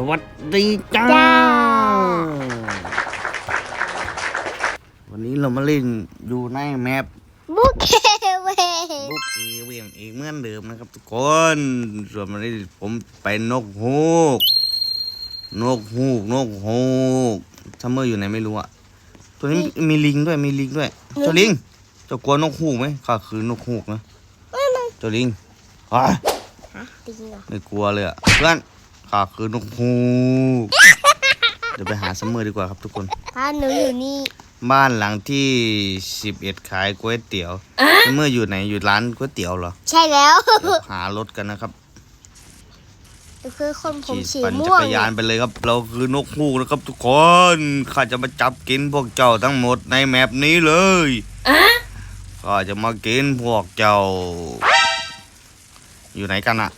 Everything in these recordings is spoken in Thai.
สวัสดีจ้าจ้า วันนี้เรามาเล่นอยู่ในแมปบุกเคเวบุกอีเวียงอีกเหมือนเดิมนะครับทุกคน ส่วนวันนี้ผมไปนกฮูก นกฮูก นกฮูกซัมเมอร์อยู่ไหนไม่รู้อะตัวนี้มีลิงด้วย มีลิงด้วย เจ้าลิงเจ้ากลัวนกฮูกไหมข้าคือนกฮูกนะ เจ้าลิงอะฮะจริงเหรอไม่กลัวเลยอะเพื่อน ข้าคือนกฮูกเดี๋ยวไปหาซัมเมอร์ดีกว่าครับทุกคนพาหนูอยู่นี่บ้านหลังที่สิบเอ็ดขซัก๋วยเตี๋ยวซัมเมอร์อยู่ไหนอยู่ร้านก๋วยเตี๋ยวเหรอใช่แล้วเดี๋ยวหารถกันนะครับคือคนผมขี่สีปั่นม่จัวกงรยานไปเลยครับ เราคือนกฮูกนะครับ ทุกคนข้าจะมาจับกินพวกเจ้าทั้งหมดในแมปนี้เลยข้าจะมากินพวกเจ้า อยู่ไหนกันอะแหวง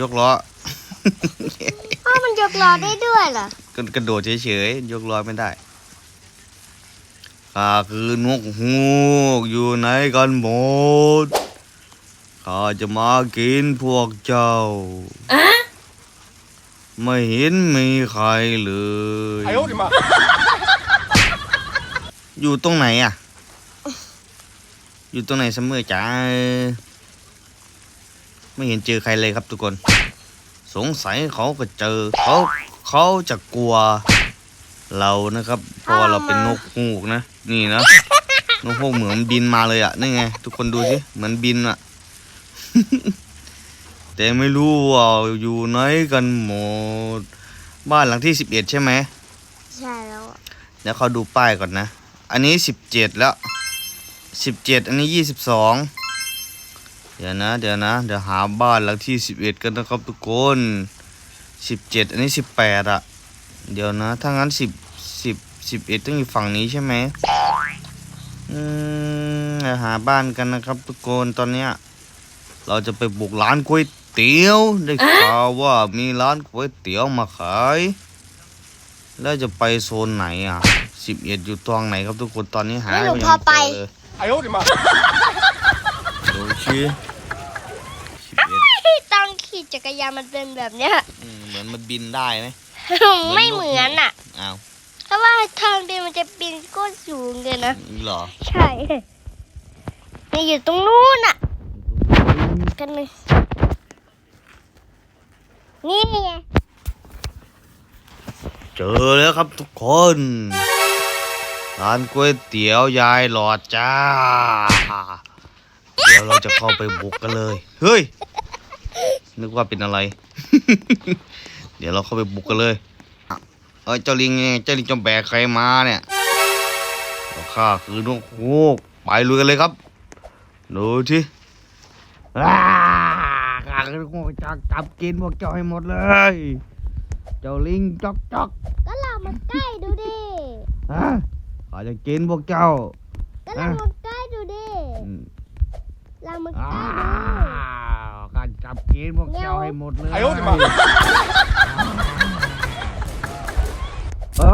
ยกล้อพ่อมันยกล้อได้ด้วยเหรอ กระโดดเฉยๆ ยกล้อไม่ได้ข้าคือนกฮูกอยู่ไหนกันหมด ข้าจะมากินพวกเจ้า ไม่เห็นมีใครเลยอยู่ตรงไหนอะ อยู่ตรงไหนเสมอจ้า ไม่เห็นเจอใครเลยครับทุกคน สงสัยเขาก็เจอเขาเขาจะกลัวเรานะครับเพราะว่าเราเป็นนกฮูกนะ นี่นะนกฮูกเหมือนบินมาเลยอะนี่ไง ทุกคนดูสิเหมือนบินอะแต่ไม่รู้ว่าอยู่ไหนกันหมด บ้านหลังที่สิบเอ็ดใช่ไหมใช่แล้วอะเดี๋ยวเขาดูป้ายก่อนนะ อันนี้สิบเจ็ดแล้วสิบเจ็ดอันนี้ยี่สิบสอง เดี๋ยวนะเดี๋ยวนะเดี๋ยวหาบ้านหลังที่สิบเอ็ดกันนะครับทุกคนสิบเจ็ดอันนี้สิบแปดอะเดี๋ยวนะ ถ้างั้นสิบสิบสิบเอ็ดต้องอยู่ฝั่งนี้ใช่ไหมอืมเดี๋ยวหาบ้านกันนะครับทุกคนตอนเนี้ยเราจะไปบุกร้านก๋วยเตี๋ยวได้ข่าวว่ามีร้านก๋วยเตี๋ยวมาขาย แล้วจะไปโซนไหนอะสิบเอ็ดอยู่ตรงไหนครับทุกคนตอนนี้หาแล้วหนูยังพาไปเจอเลย哎呦 ซื้อต้องขี่จักรยานมันเดินแบบเนี้ยเหมือนมันบินได้ไหมไม่เหมือนอะอ้าวเพราะว่าทางเดินมันจะบินก้นสูงเลยนะหรอ ใช่นี่อยู่ตรงนู้นอะกันเลยนี่เจอแล้วครับทุกคนร้านก๋วยเตี๋ยวยายหลอดจ้า เดี๋ยวเราจะเข้าไปบุกกันเลย เฮ้ย นึกว่าเป็นอะไร เดี๋ยวเราเข้าไปบุกกันเลยอะเอ้ยเจ้าลิงไงเจ้าลิงจอมแบกใครมาเนี่ยข้าคือนกฮูกไปลุยกันเลยครับ ดูที่ข้าคือนกฮูกจะจับกินพวกเจ้าให้หมดเลย เจ้าลิงจอกจอกก็ลองมาใกล้ดูดิฮะข้าจะกินพวกเจ้าก็ลองมาใกล้ดูดิ อืม ลองมาใก อ้า ล้ว ข้าจับ กินพวกแซวให้หมดเลยไอ้ยมเฮ้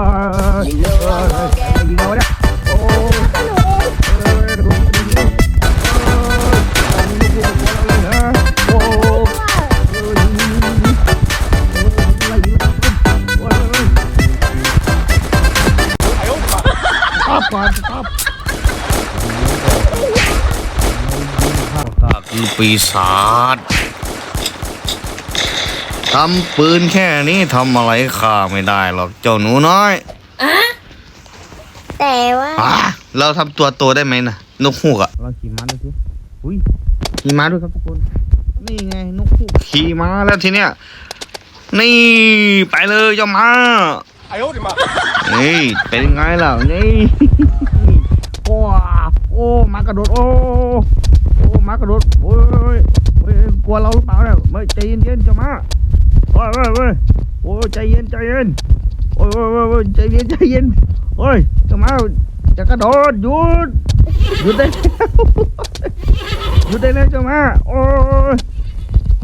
ยปีศาจ ทำปืนแค่นี้ทำอะไรข้าไม่ได้หรอกเจ้าหนูน้อยอะแต่ว่าเราทำตัวโตได้ไหมนะนกฮูกอะลองขี่ม้าดูสิอุ้ยขี่ม้าด้วยครับทุกคน นี่ไงนกฮูกขี่ม้าแล้วทีเนี้ยนี่ไปเลยเจ้าม้าไอ้โอ้ดิมานี่เป็นไงล่ะนี่โอ้โอ้มากระโดดโอ้โอ้มากระโดดโอ้ยกลัวเราหรือเปล่าเนี่ยไม่ใจเย็นๆเจ้าม้า โอ้ยโอ้ยโอ้ยโอ้ยใจเย็นใจเย็นโอ้ยโอ้ยโอ้ยใจเย็นใจเย็นโอ้ยเจ้ามาจะกระโดดหยุดหยุดได้หยุดได้แล้วเจ้ามาโอ้ย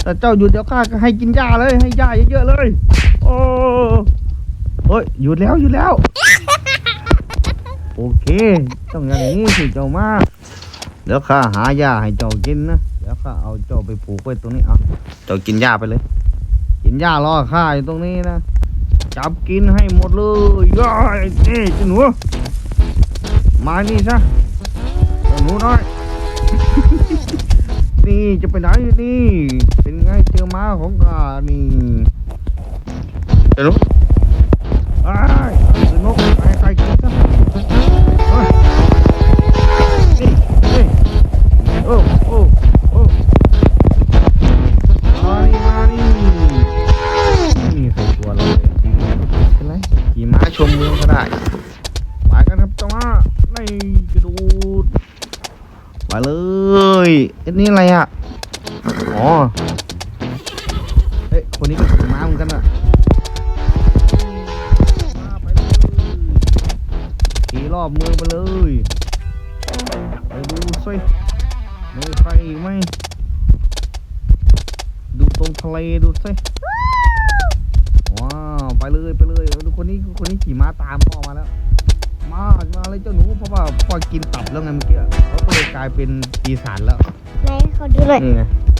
แต่เจ้าหยุดเดี๋ยวข้าก็ให้กินหญ้าเลยให้หญ้าเยอะๆเลย โอ้เฮ้ยหยุดแล้วหยุดแล้ว โอเค ต้องอย่างนี้สิเจ้ามาเดี๋ยวข้าหาหญ้าให้เจ้ากินนะอย่าแล้วข้าเอาเจ้าไปผูกไว้ตรงนี้เอาเจ้ากินหญ้าไปเลย กินหญ้ารอข้าอยู่ตรงนี้นะ จับกินให้หมดเลยย่อยนี่เจ้าหนูมานี่ซะเจ้าหนูน้อย นี่จะไปไหนนี่ เป็นไงเจอม้าของกานี่เดี๋ยว นี่อะไรอะ อ๋อ เฮ้ย คนนี้ก็ขี่ม้าเหมือนกันอะขี่รอบเมืองไปเลย ไปดูสิมีใครอีกไหม ดูตรงทะเลดูสิว้าว ไปเลยไปเลยดูคนนี้คนนี้ขี่ม้าตามพ่อมาแล้ว มา มาเลยเจ้าหนูเพราะว่าพ่อกินตับแล้วไงเมื่อกี้เขาก็เลยกลายเป็นปีศาจแล้ว ขอดูหน่อยเ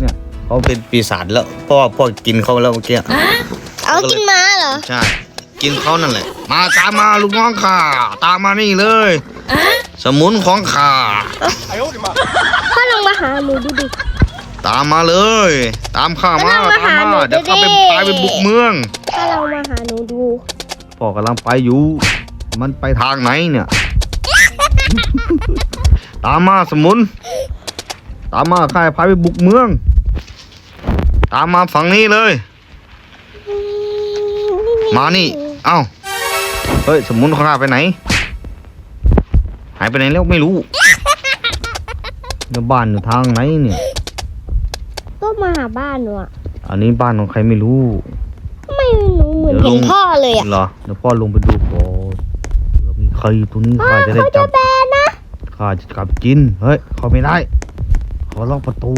นี่ยเขาเป็นปีศาจแล้วพ่อพ่อกินเขาแล้วเมื่อกี้เอากินมาเหรอใช่กินเขานั่นแหละ มาตามมาลูกน้องข่าตามมานี่เลย สมุนของข้าพ่อลงมาหาหนูดูดิตามมาเลย ตามข้ามาตามมาเดี๋ยวข้าไปไปบุกเมืองพ่อลงมาหาหนูดูพ่อกำลังไปอยู่ มันไปทางไหนเนี่ย ตามมาสมุน ตามมาข้าจะพาไปบุกเมือง ตามมาฝั่งนี้เลย มานี่ เอ้า เฮ้ย สมุนของข้าไปไหน หายไปไหนแล้วไม่รู้แล้วบ้านอยู่ทางไหนเนี่ย ก็มาหาบ้านหนูอะอันนี้บ้านของใครไม่รู้ทำไมหนูเหมือนเดี๋ยวเห็ลนงพ่อเลยอะเหรอ เดี๋ยวพ่อลงไปดูก่อนเผื่อมีใครอยู่ตรงนี้พ่อข้าจะได้เขาจัจะบแบนนะข้าจะกลับกิน เฮ้ย เขาไม่ได้ มาล็อกประตู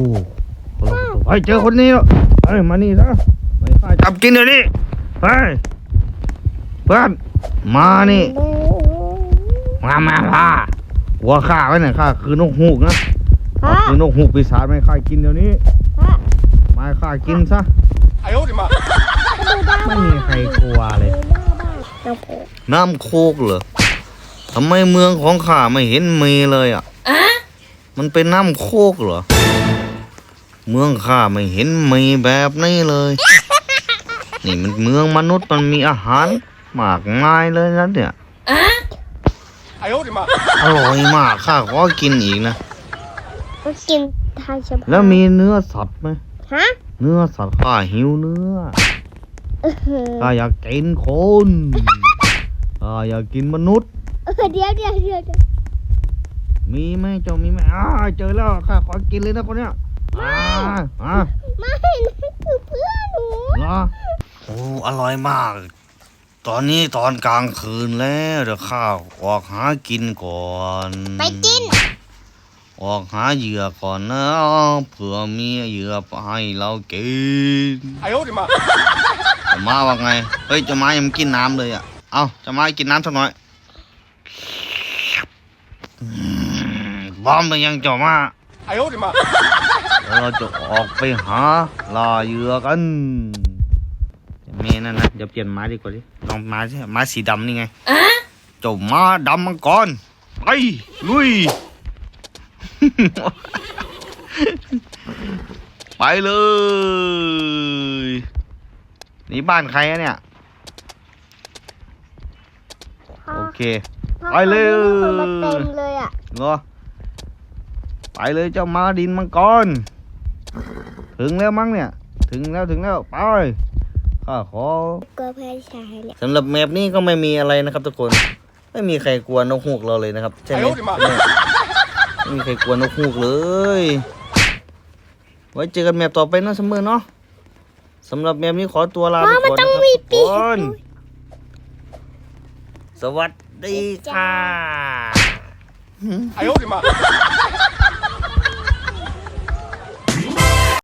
ไปเจอคนนี้แล้วเฮ้ยมานี่นะไม่ฆ่าจับกินเดี๋ยวนี้เฮ้ยเพื่อนมานี่มามาพาหัวข้าไว้หน่อยข้าคือนกฮูกนะคือนกฮูกปีศาจไม่ข้ากินเดี๋ยวนี้มาข้ากินซะไอ้โอ้ดิมาไม่มีใครกลัวเลยน้ำโคกเหรอทำไมเมืองของข้าไม่เห็นมีเลยอะ มันเป็นน้ำโคกเหรอ เมืองข้าไม่เห็นมีแบบนี้เลย นี่มันเมืองมนุษย์มันมีอาหารมากมายเลยนะเนี่ยอร่อยมากข้าขอกินอีกนะกินทาแล้วมีเนื้อสัตว์ไหมเนื้อสัตว์ข้าหิวเนื้อข้าอยากกินคนข้าอยากกินมนุษย์เดี๋ยวเดี๋ยวเดี๋ยวมีไหมเจ้ามีไหมอ้าเจอแล้วข้าขอกินเลยนะคนเนี้ย อม่นั่นคือเพื่อนหนูรอโอ้อร่อยมาก ตอนนี้ตอนกลางคืนแล้วเดี๋ยวข้าออกหากินก่อน ไปกิน ออกหาเหยื่อก่อนนะเผื่อมีเหยื่อให้เรากินไอ้โอ้ดิมาจะมาว่าไง เฮ้ยจะมายังกินน้ำเลยอะ เอาจะมากินน้ำสักหน่อยบอมเป็นยังจะมาไอ้โอ้ดิมา ดี๋ยวเราจะออกไปหาล่าเหยื่อกันเมนั่นนะเดี๋ยวเปลี่ยนม้าดีกว่าดิลองม้าใช่ม้าสีดำนี่ไงเจ้าม้าดำมังกรไปลุย ไปเลยนี่บ้านใครอะเนี่ยพ่อโอเคพ่อไปเลยคนมาเต็มเลยอะเหรอไปเลยเจ้าม้าดินมังกร ถึงแล้วมั้งเนี่ย ถึงแล้วถึงแล้วไปข้าขอ กลัวพี่ชายเนี่ย สำหรับแมปนี้ก็ไม่มีอะไรนะครับทุกคน ไม่มีใครกลัวนกฮูกเราเลยนะครับใช่ไหม ไอ้โอ้ดิมา ใช่ไหมไม่มีใครกลัวนกฮูกเลย ไว้เจอกันแมปต่อไปเนอะเสมอเนาะสำหรับแมปนี้ขอตัวลา พ่ ไป อมัน ก่อน ต้ นะ อง ครับ มี ทุก ปี ค ก น สวัสดีค่ะ 哎呦我的妈！